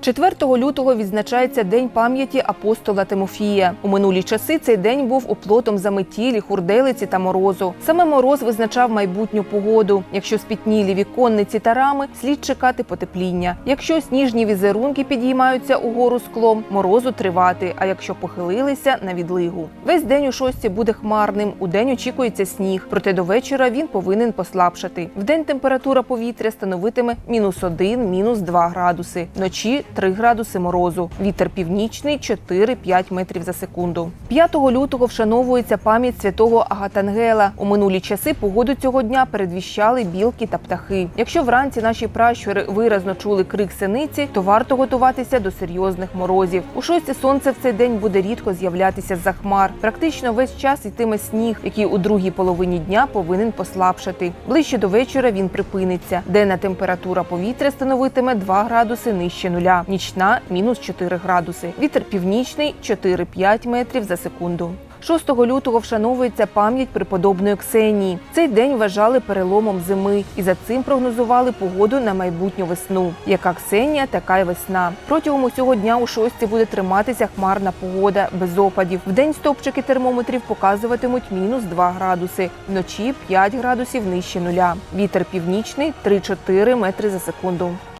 4 лютого відзначається День пам'яті апостола Тимофія. У минулі часи цей день був оплотом заметілі, хурделиці та морозу. Саме мороз визначав майбутню погоду. Якщо спітнілі віконниці та рами, слід чекати потепління. Якщо сніжні візерунки підіймаються угору склом, морозу тривати. А якщо похилилися на відлигу. Весь день у шості буде хмарним. У день очікується сніг, проте до вечора він повинен послабшати. Вдень температура повітря становитиме мінус 1, мінус 2 градуси. Вночі 3 градуси морозу. Вітер північний 4-5 метрів за секунду. 5 лютого вшановується пам'ять святого Агатангела. У минулі часи погоду цього дня передвіщали білки та птахи. Якщо вранці наші пращури виразно чули крик синиці, то варто готуватися до серйозних морозів. У шості сонце в цей день буде рідко з'являтися з-за хмар. Практично весь час йтиме сніг, який у другій половині дня повинен послабшати. Ближче до вечора він припиниться. Денна температура повітря становитиме 2 градуси нижче нуля, нічна мінус 4 градуси. Вітер північний 4-5 метрів за секунду. 6 лютого вшановується пам'ять преподобної Ксенії. Цей день вважали переломом зими і за цим прогнозували погоду на майбутню весну. Яка Ксенія, така й весна. Протягом усього дня у шості буде триматися хмарна погода без опадів. Вдень стопчики термометрів показуватимуть мінус 2 градуси, вночі 5 градусів нижче нуля. Вітер північний 3-4 метри за секунду.